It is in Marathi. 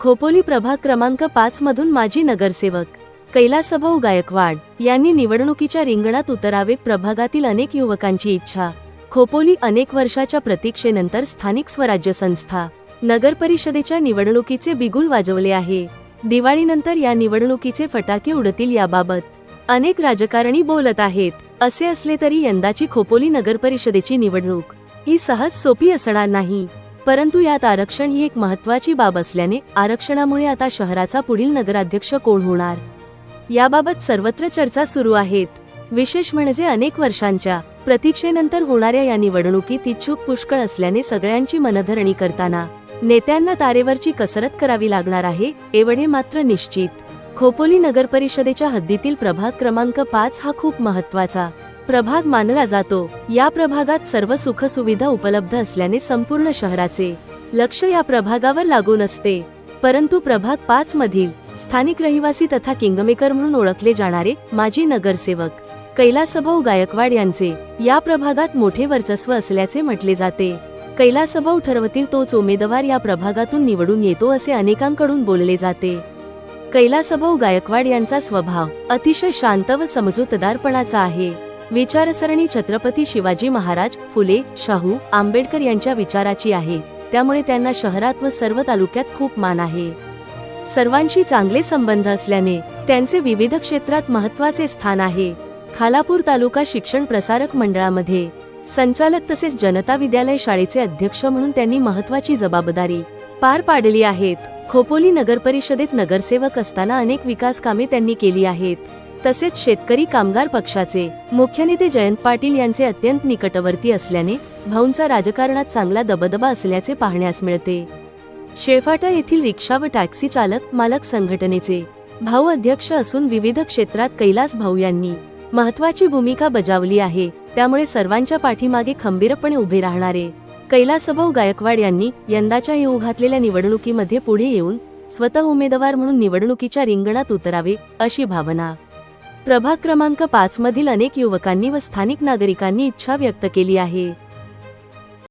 खोपोली प्रभाग क्रमांक पाच मधून माजी नगरसेवक कैलासभाऊ गायकवाड यांनी निवडणुकीच्या रिंगणात उतरावे प्रभागातील अनेक युवकांची इच्छा. खोपोली अनेक वर्षाच्या प्रतीक्षेनंतर स्थानिक स्वराज्य संस्था नगर परिषदेच्या निवडणुकीचे बिगुल वाजवले आहे. दिवाळीनंतर या निवडणुकीचे फटाके उडतील याबाबत अनेक राजकारणी बोलत आहेत. असे असले तरी यंदाची खोपोली नगर परिषदेची निवडणूक ही सहज सोपी असणार नाही. परंतु यात आरक्षण ही एक महत्वाची बाब असल्याने आरक्षणामुळे आता शहराचा पुढील नगराध्यक्ष कोण होणार? याबाबत सर्वत्र चर्चा सुरू आहेत. विशेष म्हणजे अनेक वर्षांच्या प्रतीक्षेनंतर होणाऱ्या या निवडणुकीत इच्छुक पुष्कळ असल्याने सगळ्यांची मनधरणी करताना नेत्यांना तारेवरची कसरत करावी लागणार आहे एवढे मात्र निश्चित. खोपोली नगर परिषदेच्या हद्दीतील प्रभाग क्रमांक पाच हा खूप महत्त्वाचा प्रभाग मानला जातो. या प्रभागात सर्व सुख सुविधा उपलब्ध असल्याने संपूर्ण शहराचे लक्ष या प्रभागावर लागून असते. परंतु प्रभाग पाच मधील स्थानिक रहिवासी तथा किंगमेकर म्हणून ओळखले जाणारे माजी नगरसेवक कैलासभाऊ गायकवाड यांचे या प्रभागात मोठे वर्चस्व असल्याचे म्हटले जाते. कैलासभाऊ ठरवतील तोच उमेदवार या प्रभागातून निवडून येतो असे अनेकांकडून बोलले जाते. कैलासभाऊ गायकवाड यांचा स्वभाव अतिशय शांत व समजूतदारपणाचा आहे. विचारसरणी छत्रपती शिवाजी महाराज फुले शाहू आंबेडकर यांच्या विचाराची आहे. त्यामुळे त्यांना शहरात व सर्व तालुक्यात खूप मान आहे. सर्वांशी चांगले संबंध असल्याने त्यांचे विविध क्षेत्रात महत्त्वाचे स्थान आहे. खालापूर तालुका शिक्षण प्रसारक मंडळामध्ये. संचालक तसेच जनता विद्यालय शाळेचे अध्यक्ष म्हणून त्यांनी महत्वाची जबाबदारी पार पाडली आहेत. खोपोली नगर परिषदेत नगरसेवक असताना अनेक विकास कामे त्यांनी केली आहेत. तसेच शेतकरी कामगार पक्षाचे मुख्य नेते जयंत पाटील यांचे अत्यंत निकटवर्ती असल्याने भाऊंचा राजकारणात चांगला दबदबा असल्याचे पाहण्यास मिळते. शेळफाटा येथील रिक्षा व टॅक्सी चालक मालक संघटनेचे भाऊ अध्यक्ष असून विविध क्षेत्रात कैलास भाऊ यांनी महत्वाची भूमिका बजावली आहे त्यामुळे सर्वांच्या पाठीमागे खंबीरपणे उभे राहणारे कैलासभाऊ गायकवाड यांनी यंदाच्या येऊ घातलेल्या निवडणुकीमध्ये पुढे येऊन स्वतः उमेदवार म्हणून निवडणुकीच्या रिंगणात उतरावे अशी भावना प्रभाग क्रमांक पाच मधील अनेक युवकांनी व स्थानिक नागरिकांनी इच्छा व्यक्त केली आहे.